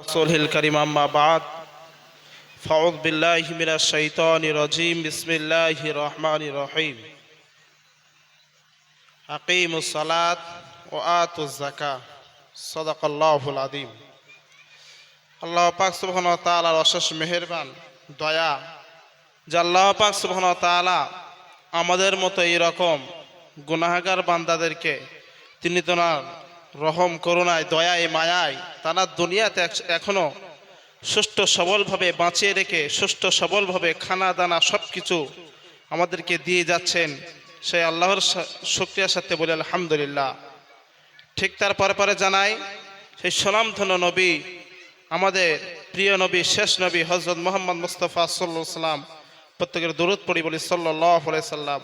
رسوله الكريم أما بعد فأعوذ بالله من الشيطان الرجيم بسم الله الرحمن الرحيم أقيموا الصلاة وآتوا الزكاة صدق الله العظيم আল্লাহ পাক সুবহান তাআলার অশেষ মেহেরবান দয়া যে আল্লাহ পাক সুবহান তাআলা আমাদের মতো এইরকম গুনাহগার বান্দাদেরকে তিনি তোনার রহম, করুণায়, দয়ায়, মায়ায় তানার দুনিয়াতে এক- এখনও সুষ্ঠু সবলভাবে বাঁচিয়ে রেখে, সুষ্ঠু সবলভাবে খানা দানা সব কিছু আমাদেরকে দিয়ে যাচ্ছেন সেই আল্লাহর শুকরিয়ার সাথে বলে আলহামদুলিল্লাহ। ঠিক তার পরে পরে জানাই, সেই সুনামধন্য নবী, আমাদের প্রিয় নবী, শেষ নবী হজরত মোহাম্মদ মুস্তফা সাল্লাহ সাল্লাম প্রত্যেকের দূরত পড়ি বলি সাল্লাহ সাল্লাম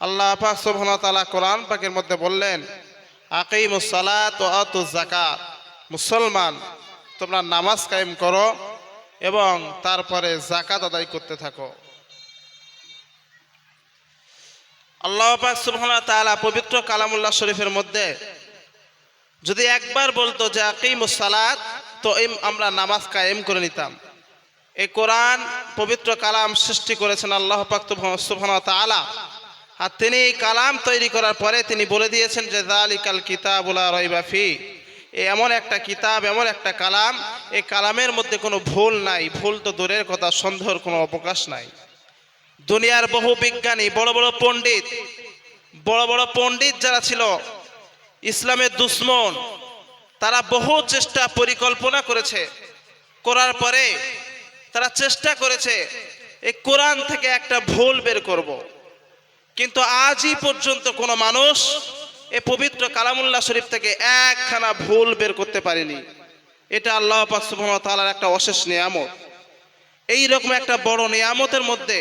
আল্লাহ সুবহানাহু ওয়া কোরআন পাকের মধ্যে বললেন আকিমুস সালাত ওয়া আতুজ যাকাত মুসলমান, তোমরা নামাজ কায়েম করো এবং তারপরে জাকাত আদায় করতে থাকো। আল্লাহ পাক সুবহানাহু পবিত্র কালামুল্লাহ শরীফের মধ্যে যদি একবার বলতো যে আকিমুস সালাত তো আমরা নামাজ কায়েম করে নিতাম। এই কোরআন পবিত্র কালাম সৃষ্টি করেছেন আল্লাহ পাক সুবহানাহু তাআলা। আর তিনি এই কালাম তৈরি করার পরে তিনি বলে দিয়েছেন যে জালিকাল কিতাবুলা রইবাফি এমন একটা কিতাব, এমন একটা কালাম এই কালামের মধ্যে কোনো ভুল নাই। ভুল তো দূরের কথা, সন্দেহর কোনো অবকাশ নাই। দুনিয়ার বহু বিজ্ঞানী, বড় বড় পণ্ডিত, বড় বড় পণ্ডিত যারা ছিল, ইসলামের দুশ্মন, তারা বহু চেষ্টা পরিকল্পনা করেছে। করার পরে তারা চেষ্টা করেছে এই কোরআন থেকে একটা ভুল বের করব। কিন্তু আজই পর্যন্ত কোনো মানুষ এ পবিত্র কালামুল্লাহ শরীফ থেকে একখানা ভুল বের করতে পারেনি। এটা আল্লাহ সুবহানাহু একটা অশেষ নিয়ামত। এই রকম একটা বড় নিয়ামতের মধ্যে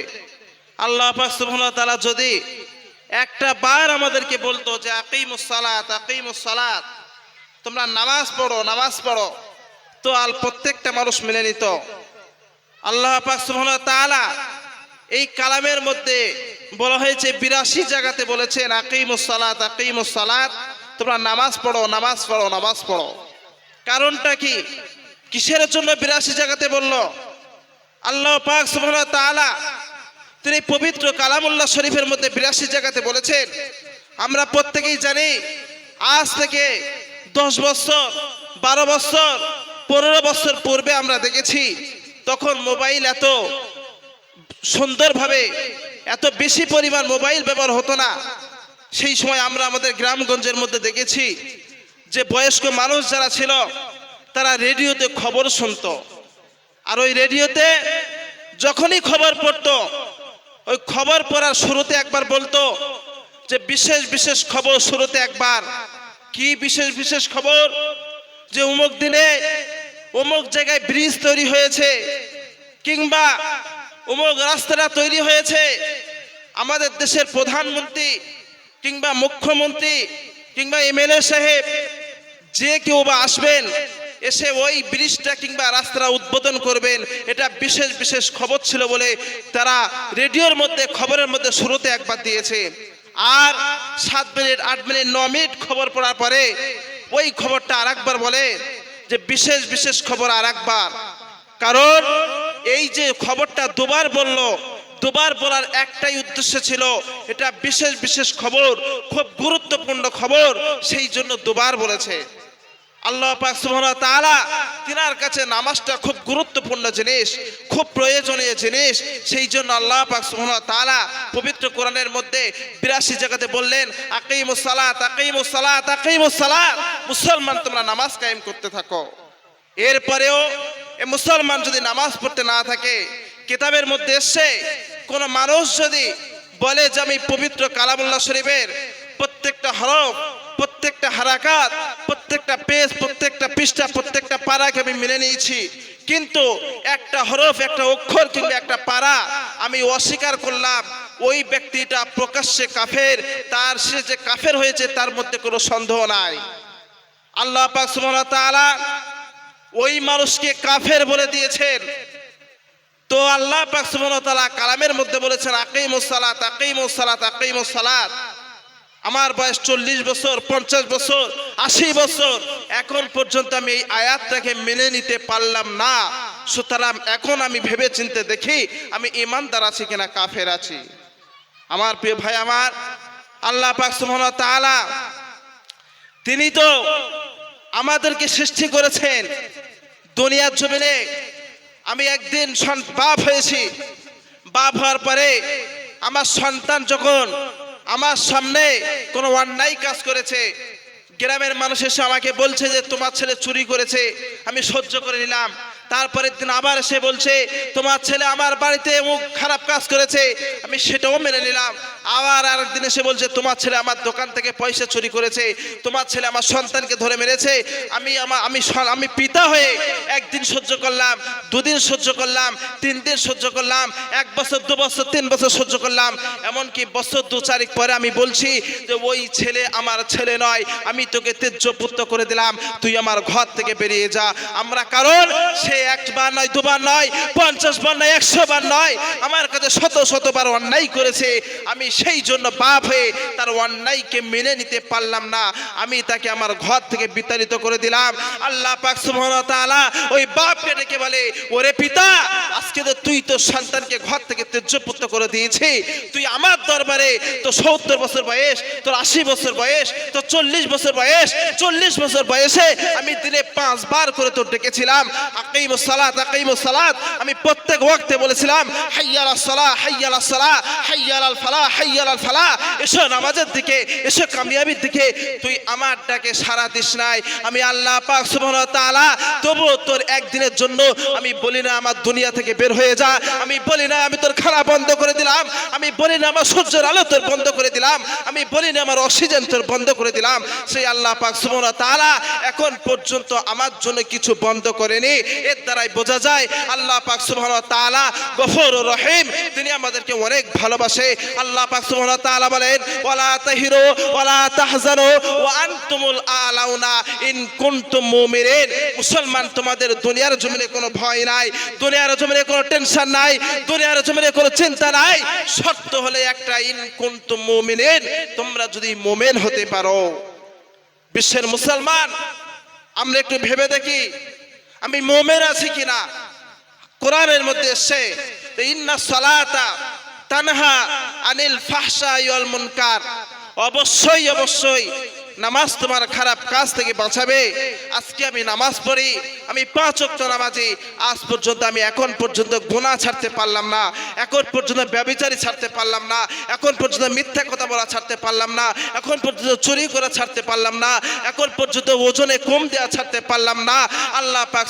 আল্লাহ তাআলা যদি একটা বার আমাদেরকে বলতো যে আকিমুস সালাত আকিমুস সালাত, তোমরা নামাজ পড়ো নামাজ পড়ো, তো আল প্রত্যেকটা মানুষ মেনে নিত। আল্লাহ পাক সুবহানাহু ওয়া তাআলা এই কালামের মধ্যে বলা হয়েছে, বিরাশি জায়গাতে বলেছেন, আকিমুস সালাত আকিমুস সালাত। তোমরা নামাজ পড়ো নামাজ পড়ো নামাজ পড়ো। কারণটা কি? কিসের জন্য বিরাশি জায়গাতে বলল? আল্লাহ পাক তাআলা তিনি পবিত্র কালামুল্লাহ শরীফের মধ্যে বিরাশি জায়গাতে বলেছেন, আমরা প্রত্যেকেই জানি, আজ থেকে দশ বছর, বারো বছর, পনেরো বছর পূর্বে আমরা দেখেছি, তখন মোবাইল এত সুন্দরভাবে এত বেশি পরিমাণ মোবাইল ব্যবহার হতো না। সেই সময় আমরা আমাদের গ্রামগঞ্জের মধ্যে দেখেছি যে বয়স্ক মানুষ যারা ছিল, তারা রেডিওতে খবর শুনতো। আর ওই রেডিওতে যখনই খবর পড়তো, ওই খবর পড়ার শুরুতে একবার বলতো যে বিশেষ বিশেষ খবর শুরুতে একবার। কি বিশেষ বিশেষ খবর? যে অমুক দিনে অমুক জায়গায় ব্রিজ তৈরি হয়েছে, কিংবা অমুক রাস্তাটা তৈরি হয়েছে। আমাদের দেশের প্রধানমন্ত্রী কিংবা মুখ্যমন্ত্রী কিংবা এমএলএ সাহেব, যে কেউ বা আসবেন, এসে ওই ব্রিজটা কিংবা রাস্তাটা উদ্বোধন করবেন। এটা বিশেষ বিশেষ খবর ছিল বলে তারা রেডিওর মধ্যে, খবরের মধ্যে শুরুতে একবার দিয়েছে। আর সাত মিনিট, আট মিনিট, ন মিনিট খবর পড়ার পরে ওই খবরটা আর একবার বলে যে বিশেষ বিশেষ খবর আর একবার কারণ এই যে খবরটা দুবার বলল, দুবার বলার একটাই উদ্দেশ্য ছিল, এটা বিশেষ বিশেষ খবর, খুব গুরুত্বপূর্ণ খবর, সেই জন্য দুবার বলেছে। আল্লাহ পাক সুবহানাহু ওয়া তাআলা তিনার কাছে নামাজটা খুব গুরুত্বপূর্ণ জিনিস, খুব প্রয়োজনীয় জিনিস, সেই জন্য আল্লাহ পাক সুবহানাহু ওয়া তাআলা পবিত্র কোরআনের মধ্যে 82 জায়গাতে বললেন, আকিমুস সালাত আকিমুস সালাত আকিমুস সালাত, মুসলমান তোমরা নামাজ কায়েম করতে থাকো। এরপরেও এ মুসলমান যদি নামাজ পড়তে না থাকে, কিতাবের মধ্যে এসে কোন মানুষ যদি বলে যে আমি পবিত্র কালামুল্লাহ শরীফের প্রত্যেকটা হরফ, প্রত্যেকটা হারাকাত, প্রত্যেকটা পেজ, প্রত্যেকটা পৃষ্ঠা, প্রত্যেকটা পারাকে আমি মেনে নিয়েছি, কিন্তু একটা হরফ, একটা অক্ষর কিংবা একটা পারা আমি অস্বীকার করলাম, ওই ব্যক্তিটা প্রকাশ্যে কাফের, তার সে যে কাফের হয়েছে, তার মধ্যে কোনো সন্দেহ নাই। আল্লাহ পাক সুবহানাহু ওয়া তাআলা ওই মানুষকে কাফের বলে দিয়েছেন। তো আল্লাহ পাক কালামের মধ্যে বলেছেন, আকিমুস সালাত আকিমুস সালাত আকিমুস সালাত। আমার বয়স চল্লিশ বছর, পঞ্চাশ বছর, আশি বছর। এখন পর্যন্ত আমি এই আয়াতটাকে মেনে নিতে পারলাম না। সুতরাং এখন আমি ভেবে চিনতে দেখি আমি ইমানদার আছি কিনা, কাফের আছি। আমার প্রিয় ভাই আমার, আল্লাহ পাক তিনি তো আমাদেরকে সৃষ্টি করেছেন। দুনিয়ার জমিনে আমি একদিন বাপ হয়েছি। বাপ হওয়ার পরে আমার সন্তান যখন আমার সামনে কোনো অন্যায় কাজ করেছে, গ্রামের মানুষ এসে আমাকে বলছে যে তোমার ছেলে চুরি করেছে, আমি সহ্য করে নিলাম। তারপরের দিন আবার এসে বলছে, তোমার ছেলে আমার বাড়িতে মুখ খারাপ কাজ করেছে। আমি সেটাও মেনে নিলাম। আবার আরেকদিন এসে বলছে, তোমার ছেলে আমার দোকান থেকে পয়সা চুরি করেছে। তোমার ছেলে আমার সন্তানকে ধরে মেরেছে। আমি আমার, আমি আমি পিতা হয়ে একদিন সহ্য করলাম, দুদিন সহ্য করলাম, তিন দিন সহ্য করলাম, এক বছর, দু বছর, তিন বছর সহ্য করলাম। এমনকি বছর দু চারিক পরে আমি বলছি যে, ওই ছেলে আমার ছেলে নয়। আমি তোকে তেজ্য পুত্র করে দিলাম। তুই আমার ঘর থেকে বেরিয়ে যা। আমরা কারণ সে একবার নয়, দুবার নয়, পঞ্চাশ বার নয়, একশো বার নয়, আমার কাছে শত শতবার অন্যায় করেছে। আমি সেই জন্য বাপ হয়ে তার অন্যায়কে মেনে নিতে পারলাম না। আমি তাকে আমার ঘর থেকে বিতাড়িত করে দিলাম। আল্লাহ পাক সুবহানাহু ওই বাপকে ডেকে বলে, ওরে পিতা, আজকে তো তুই তোর সন্তানকে ঘর থেকে তেজ্যপুত্র করে দিয়েছি। তুই আমার দরবারে তো সত্তর বছর বয়স, তোর আশি বছর বয়স, তোর চল্লিশ বছর বয়স, চল্লিশ বছর বয়সে আমি দিনে পাঁচবার করে তোর ডেকেছিলাম। আকিমুস আমি প্রত্যেক ওয়াক্তে বলেছিলাম, হাইয়াল সালাহ হাইয়াল সালাহ হাইয়াল ফালাহ হাইয়াল ফালাহ। এসো নামাজের দিকে, এসো কামিয়াবির দিকে। তুই আমার ডাকে সারা দিস নাই। আমি আল্লাহ পাক তাআলা তবু তোর একদিনের জন্য আমি বলি না আমার দুনিয়া থেকে বের হয়ে যা। আমি বলি না আমি তোর খানা বন্ধ করে দিলাম। আমি বলি না আমার সূর্যের আলো তোর বন্ধ করে দিলাম। আমি বলি না আমার অক্সিজেন তোর বন্ধ করে দিলাম। সেই আল্লাহ পাক সুবহানাহু তাআলা এখন পর্যন্ত আমার জন্য কিছু বন্ধ করেনি। এর দ্বারাই বোঝা যায় আল্লাহ পাক সুবহানাহু ওয়া তাআলা গফুর রহিম। তিনি আমাদেরকে অনেক ভালোবাসে। আল্লাহ পাক সুবহানাহু ওয়া তাআলা বলেন, ওয়ালা তাহিরু ওয়ালা তাহজানু ওয়া আনতুমুল আলাউনা ইন কুনতুম মুমিনিন। মুসলমান, তোমাদের দুনিয়ার জমিনে কোনো ভয় নাই, দুনিয়ার জমিনে কোনো টেনশন নাই, দুনিয়ার জমিনে কোনো চিন্তা নাই। শর্ত হলে একটা ইন কুনতুম মুমিনিন, তোমরা যদি মুমিন হতে পারো। বিশ্বের মুসলমান, আমরা একটু ভেবে দেখি আমি মোমেন আছি কিনা? কোরআনের মধ্যে এসছে ইন্না সালাতা তানহা আনিল ফাহসা ওয়াল মুনকার। অবশ্যই অবশ্যই নামাজ তোমার খারাপ কাজ থেকে বাঁচাবে। আজকে আমি নামাজ পড়ি, আমি পাঁচ ওয়াক্ত নামাজি, আজ পর্যন্ত আমি এখন পর্যন্ত গোনা ছাড়তে পারলাম না, এখন পর্যন্ত ব্যবিচারী ছাড়তে পারলাম না, এখন পর্যন্ত মিথ্যা কথা বলা ছাড়তে পারলাম না, এখন পর্যন্ত চুরি করা ছাড়তে পারলাম না, এখন পর্যন্ত ওজনে কম দেওয়া ছাড়তে পারলাম না। আল্লাহ পাক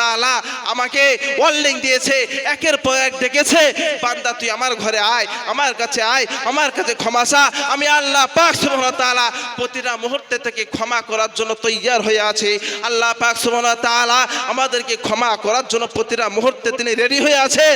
তাআলা আমাকে ওয়ার্নিং দিয়েছে, একের পর এক ডেকেছে, বান্দা তুই আমার ঘরে আয়, আমার কাছে আয়, আমার কাছে ক্ষমা চা, আমি আল্লাহ পাক সুবহানাহু প্রতিটা মুহূর্তে থেকে ক্ষমা করার জন্য তৈয়ার হয়ে আছে। আল্লাহ পাক সুবহানাহু তাআলা আমাদেরকে ক্ষমা করার জন্য প্রতিটা মুহূর্তে তিনি রেডি হয়ে আছেন।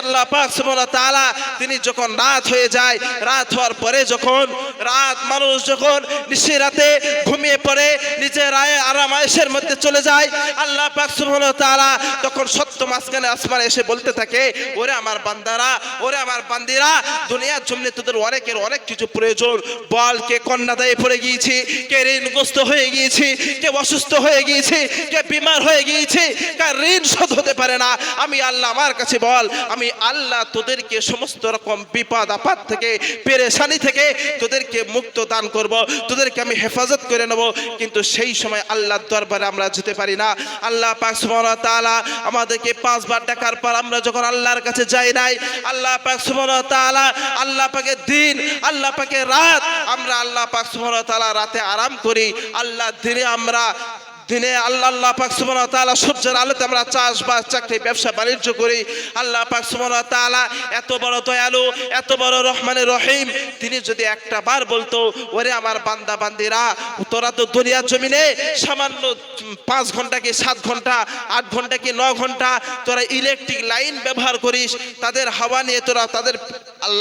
আল্লাহ পাক সুবহানাহু তাআলা তিনি যখন রাত হয়ে যায়, রাত হওয়ার পরে যখন, রাত মানুষ যখন নিশি রাতে ঘুমিয়ে পড়ে নিজের রায়ে আরাম আয়েশের মধ্যে চলে যায়, আল্লাহ পাক সুবহানাহু তাআলা তখন সত্য মাঝখানে আসমানে এসে বলতে থাকে, ওরে আমার বান্দারা, ওরে আমার বান্দিরা, দুনিয়ার জন্য তোদের অনেকের অনেক কিছু প্রয়োজন। বল কে কন্যা দায়ে পড়ে গিয়েছি কে ঋণগ্রস্ত হয়ে গিয়েছি, কে অসুস্থ হয়ে গিয়েছি, কে বিমার হয়ে গিয়েছি, কার ঋণ শোধ হতে পারে না। আমি আল্লাহ আমার কাছে বল, আমি আল্লাহ তোদেরকে সমস্ত রকম বিপদ, আপদ থেকে, পেরেশানি থেকে তোদেরকে মুক্ত দান করব, তোদেরকে আমি হেফাজত করে নেব। কিন্তু সেই সময় আল্লাহর দরবারে আমরা যেতে পারি না। আল্লাহ পাক সুবহানাহু তাআলা আমাদেরকে পাঁচবার ডাকার পর আমরা যখন আল্লাহর কাছে যাই নাই, আল্লাহ পাক সুবহানাহু ওয়া তাআলা, আল্লাহ পাকের দিন, আল্লাহ পাকের রাত, আমরা আল্লাহ পাক সুবহানাহু ওয়া তাআলা রাতে আরাম করি। আল্লাহ দিনে আমরা দিনে আল্লাহ আল্লাহ পাক ওয়া তাআলা সূর্যের আলোতে আমরা চাষবাস, চাকরি, ব্যবসা, বাণিজ্য করি। আল্লাহ পাক ওয়া তাআলা এত বড় দয়ালু, এত বড় রহমানের রহিম। তিনি যদি একটা বার বলতো, ওরে আমার বান্দা, বান্দিরা, তোরা তো দুনিয়ার জমিনে সামান্য পাঁচ ঘণ্টা কি সাত ঘণ্টা, আট ঘণ্টা কি ন ঘণ্টা তোরা ইলেকট্রিক লাইন ব্যবহার করিস, তাদের হাওয়া নিয়ে তোরা, তাদের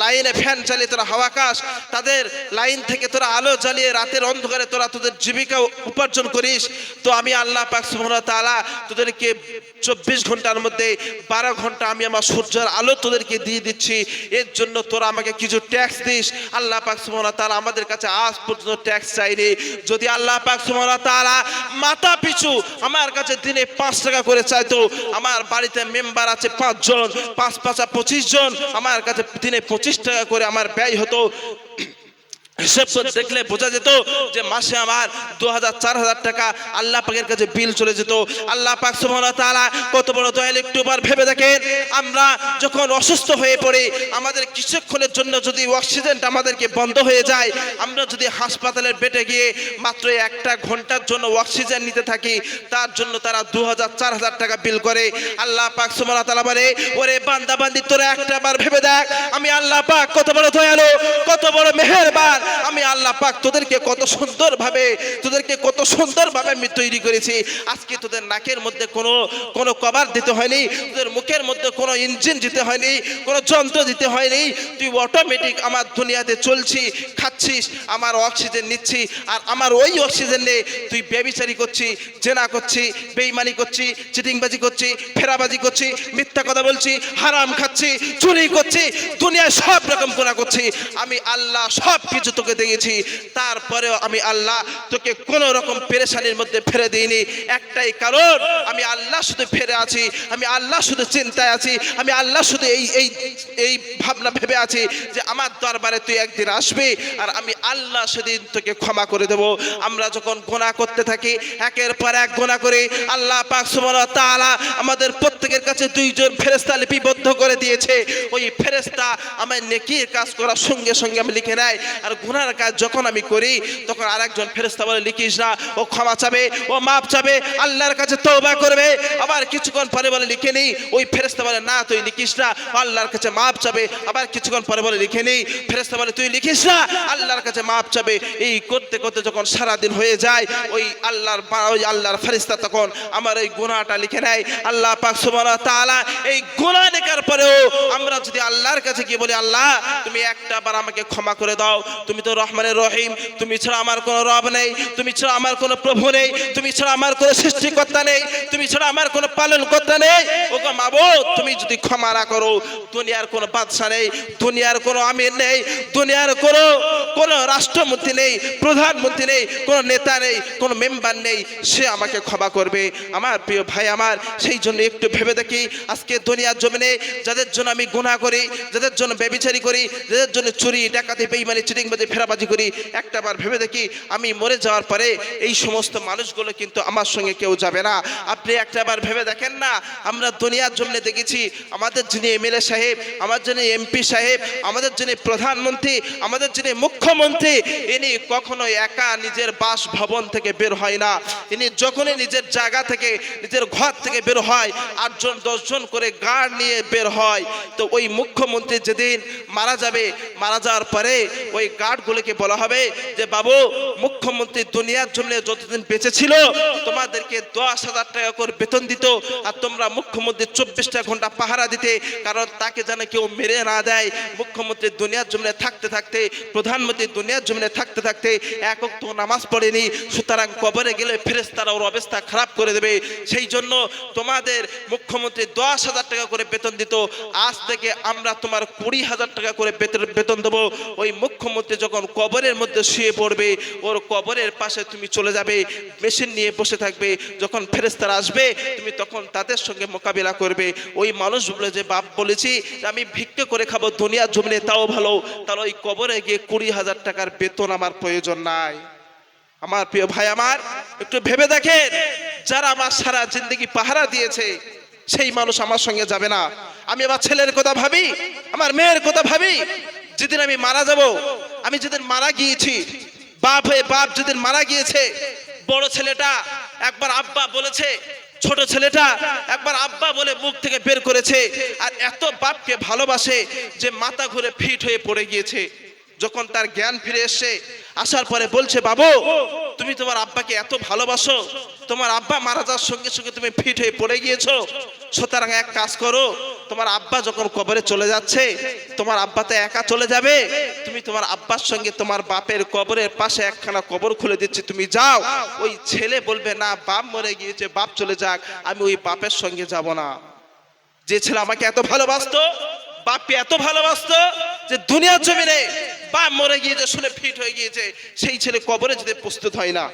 লাইনে ফ্যান চালিয়ে তোরা হাওয়া খাস, তাদের লাইন থেকে তোরা আলো জ্বালিয়ে রাতের অন্ধকারে তোরা তোদের জীবিকা উপার্জন করিস। তো আমি আল্লাহ পাক ওয়া তাআলা তোদেরকে চব্বিশ ঘণ্টার মধ্যে বারো ঘণ্টা আমি আমার সূর্যের আলো তোদেরকে দিয়ে দিচ্ছি। এর জন্য তোরা আমাকে কিছু ট্যাক্স দিস। আল্লাহ পাক ওয়া তাআলা আমাদের কাছে আজ পর্যন্ত ট্যাক্স চাইনি। যদি আল্লাহ পাক ওয়া তাআলা মাথা পিছু আমার কাছে দিনে পাঁচ টাকা করে চাইতো, আমার বাড়িতে মেম্বার আছে পাঁচজন, পাঁচ পাঁচা পঁচিশ জন, আমার কাছে দিনে পঁচিশ টাকা করে আমার ব্যয় হতো। হিসেব করে দেখলে বোঝা যেত যে মাসে আমার দু হাজার চার হাজার টাকা আল্লাহ পাকের কাছে বিল চলে যেত। আল্লাহ পাক তাআলা কত বড় দয়াল একটু বার ভেবে দেখেন। আমরা যখন অসুস্থ হয়ে পড়ি, আমাদের কিছুক্ষণের জন্য যদি অক্সিজেনটা আমাদেরকে বন্ধ হয়ে যায়, আমরা যদি হাসপাতালের বেডে গিয়ে মাত্র একটা ঘণ্টার জন্য অক্সিজেন নিতে থাকি, তার জন্য তারা দু হাজার চার হাজার টাকা বিল করে। আল্লাহ পাক ওয়া তাআলা বলে, ওরে বান্দা বান্দি, তোরা একটা বার ভেবে দেখ, আমি আল্লাহ পাক কত বড় দয়ালু, কত বড় মেহেরবান আমি আল্লাহ পাক তোদেরকে কত সুন্দর ভাবে তোদেরকে কত সুন্দর ভাবে আমি তৈরি করেছি। আজকে তোদের নাকের মধ্যে কোনো কোনো কভার দিতে হয়নি, তোদের মুখের মধ্যে কোনো ইঞ্জিন দিতে হয়নি, কোনো যন্ত্র দিতে হয়নি। তুই অটোমেটিক আমার দুনিয়াতে চলছি, খাচ্ছিস, আমার অক্সিজেন নিচ্ছি, আর আমার ওই অক্সিজেন নিয়ে তুই বেবিচারি করছি, জেনা করছি, বেইমানি করছি, চিটিংবাজি করছি, ফেরাবাজি করছি, মিথ্যা কথা বলছি, হারাম খাচ্ছি, চুরি করছি, দুনিয়ায় সব রকম গুণা করছি। আমি আল্লাহ সব কিছু তোকে দিয়েছি তারপরেও আমি আল্লাহ তোকে কোনো রকম পেরেশানির মধ্যে ফেরে দিইনি। একটাই কারণ, আমি আল্লাহ শুধু ফেরে আছি, আমি আল্লাহ শুধু চিন্তায় আছি, আমি আল্লাহ শুধু এই এই এই ভাবনা ভেবে আছি যে আমার দরবারে তুই একদিন আসবি আর আমি আল্লাহ সেদিন তোকে ক্ষমা করে দেব। আমরা যখন গোনা করতে থাকি, একের পর এক গোনা করে, আল্লাহ পাক ওয়া তাআলা আমাদের প্রত্যেকের কাছে দুইজন ফেরেশতা লিপিবদ্ধ করে দিয়েছে। ওই ফেরেশতা আমার নেকির কাজ করার সঙ্গে সঙ্গে আমি লিখে নেয়। আর গুনার কাজ যখন আমি করি, তখন আরেকজন ফেরেশতা বলে, লিখিস না, ও ক্ষমা চাবে, ও মাপ চাবে, আল্লাহর কাছে তওবা করবে। আবার কিছুক্ষণ পরে বলে, লিখে নেই। ওই ফেরেশতা বলে, না, তুই লিখিস না, আল্লাহর কাছে মাপ চাবে। আবার কিছুক্ষণ পরে বলে, লিখে নেই। ফেরেশতা বলে, তুই লিখিস না, আল্লাহর কাছে মাপ চাবে। এই করতে করতে যখন সারা দিন হয়ে যায়, ওই আল্লাহর ওই আল্লাহর ফেরেশতা তখন আমার ওই গুনাহটা লিখে নেয়। আল্লাহ পাক সুবহানাহু ওয়া তাআলা এই গুনাহ লেখার পরেও আমরা যদি আল্লাহর কাছে গিয়ে বলি, আল্লাহ, তুমি একটা বার আমাকে ক্ষমা করে দাও, তুমি তো রহমানের রহিম। তুমি ছাড়া আমার কোনো রব নেই, তুমি ছাড়া আমার কোনো প্রভু নেই, তুমি ছাড়া আমার কোনো সৃষ্টিকর্তা নেই, তুমি ছাড়া আমার কোনো পালনকর্তা নেই। ওগো মাবুদ, তুমি যদি ক্ষমা না করো, দুনিয়ার কোনো বাদশা নেই, দুনিয়ার কোনো আমির নেই, দুনিয়ার কোনো কোনো রাষ্ট্রমন্ত্রী নেই, প্রধানমন্ত্রী নেই, কোনো নেতা নেই, কোনো মেম্বার নেই, সে আমাকে ক্ষমা করবে। আমার প্রিয় ভাই আমার, সেই জন্য একটু ভেবে দেখি, আজকে দুনিয়ার জমিনে যাদের জন্য আমি গুনাহ করি, যাদের জন্য ব্যবিচারি করি, যাদের জন্য চুরি, ডাকাতি, বেইমানি চিটিংবাজি ফেরাবাজি করি, একটা বার ভেবে দেখি, আমি মরে যাওয়ার পরে এই সমস্ত মানুষগুলো কিন্তু আমার সঙ্গে কেউ যাবে না। আপনি একটা বার ভেবে দেখেন না, আমরা দুনিয়ার জন্য দেখেছি, আমাদের যিনি এমএলএ সাহেব, আমার যিনি এমপি সাহেব, আমাদের যিনি প্রধানমন্ত্রী, আমাদের যিনি মুখ্যমন্ত্রী, ইনি কখনো একা নিজের বাসভবন থেকে বের হয় না। ইনি যখনই নিজের জায়গা থেকে, নিজের ঘর থেকে বের হয়, আটজন, দশজন করে গার্ড নিয়ে বের হয়। তো ওই মুখ্যমন্ত্রী যেদিন মারা যাবে, মারা যাওয়ার পরে ওই গার্ডগুলোকে বলা হবে যে, বাবু, মুখ্যমন্ত্রী দুনিয়ার জন্য যতদিন বেঁচে ছিল, তোমাদেরকে দশ হাজার টাকা করে বেতন দিত আর তোমরা মুখ্যমন্ত্রী চব্বিশটা ঘণ্টা পাহারা দিতে, কারণ তাকে যেন কেউ মেরে না দেয়। মুখ্যমন্ত্রী দুনিয়ার জমিনে থাকতে থাকতে, প্রধানমন্ত্রী দুনিয়ার জমিনে থাকতে থাকতে একক তো নামাজ পড়েনি, সুতরাং কবরে গেলে ফেরেস তারা ওর অবস্থা খারাপ করে দেবে। সেই জন্য তোমাদের মুখ্যমন্ত্রী দশ হাজার টাকা করে বেতন দিত। আজ থেকে আমরা তোমার কুড়ি হাজার টাকা করে বেতন বেতন দেবো। ওই মুখ্যমন্ত্রী যখন কবরের মধ্যে শুয়ে পড়বে, ওর কবরের পাশে তুমি চলে যাবে, মেশিন নিয়ে বসে থাকবে, যখন ফেরেস্তারা আসবে, তুমি তখন তাদের সঙ্গে মোকাবিলা করবে। ওই মানুষগুলো যে, বাপ, বলেছি, আমি ভিক্ষে করে খাব, দুনিয়া জমিনে তাও ভালো, তাহলে ওই কবরে গিয়ে কুড়ি হাজার টাকার বেতন আমার প্রয়োজন নাই। আমার প্রিয় ভাই আমার, একটু ভেবে দেখেন, যারা আমার সারা জিন্দগি পাহারা দিয়েছে, সেই মানুষ আমার সঙ্গে যাবে না। আমি আমার ছেলের কথা ভাবি, আমার মেয়ের কথা ভাবি যেদিন আমি মারা যাব, আমি যেদিন মারা গিয়েছি, বাপ হয়ে বাপ যেদিন মারা গিয়েছে, বড় ছেলেটা একবার আব্বা বলেছে, ছোট ছেলেটা একবার আব্বা বলে মুখ থেকে বের করেছে, আর এত বাপকে ভালোবাসে যে মাথা ঘুরে ফিট হয়ে পড়ে গিয়েছে। যখন তার জ্ঞান ফিরে এসে আসার পরে বলছে, বাবু, তুমি তোমার আব্বাকে এত ভালোবাসো, তোমার আব্বা মারা যাওয়ার সঙ্গে সঙ্গে তুমি ফিট হয়ে পড়ে গিয়েছো। সুতরাং এক কাজ করো, তোমার আব্বা যখন কবরে চলে যাচ্ছে, তোমার আব্বা তো একা চলে যাবে। তুমি তোমার আব্বার সঙ্গে তোমার বাপের কবরের পাশে একখানা কবর খুলে দিচ্ছে, তুমি যাও। ওই ছেলে বলবে, না, বাপ মরে গিয়েছে, বাপ চলে যাক, আমি ওই বাপের সঙ্গে যাব না। যে ছেলে আমাকে এত ভালোবাসতো, বাপকে এত ভালোবাসতো যে দুনিয়ার জমিনে বাপ মরে গিয়েছে, শুনে ফিট হয়ে গিয়েছে, সেই ছেলে কবরে যেতে প্রস্তুত হয় না।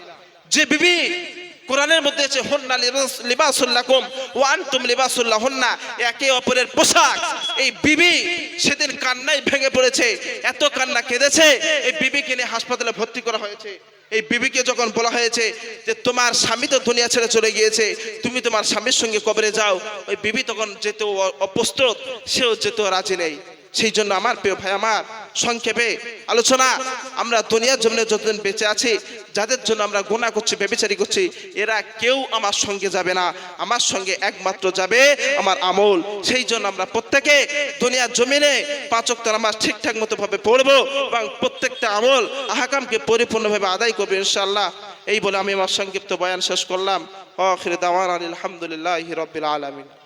যে বিবি কোরআনের মধ্যে আছে, হন্না লিবাসুল্লাকুম ওয়ান আনতুম লিবাসুল্লাহ হন্না একে অপরের পোশাক। এই বিবি সেদিন কান্নায় ভেঙে পড়েছে, এত কান্না কেঁদেছে, এই বিবিকে নিয়ে হাসপাতালে ভর্তি করা হয়েছে। এই বিবিকে যখন বলা হয়েছে যে, তোমার স্বামী তো দুনিয়া ছেড়ে চলে গিয়েছে, তুমি তোমার স্বামীর সঙ্গে কবরে যাও ওই বিবি তখন যেত অ- অপ্রস্তুত, সেও যেত রাজি নেই। সেই জন্য আমার প্রিয় ভাই, আমার সংক্ষেপে আলোচনা। আমরা দুনিয়ার জন্য যতদিন বেঁচে আছি, যাদের জন্য আমরা গোনা করছি বেবিচারি করছি, এরা কেউ আমার সঙ্গে যাবে না। আমার সঙ্গে একমাত্র যাবে আমার আমল। সেই জন্য আমরা প্রত্যেকে দুনিয়ার জমিনে পাঁচক নামাজ ঠিকঠাক মতো ভাবে পড়ব এবং প্রত্যেকটা আমল আহাকামকে পরিপূর্ণভাবে আদায় করবে ইনশাআল্লাহ। এই বলে আমি আমার সংক্ষিপ্ত বয়ান শেষ করলাম। আলহামদুলিল্লাহ রবিল আলমিন।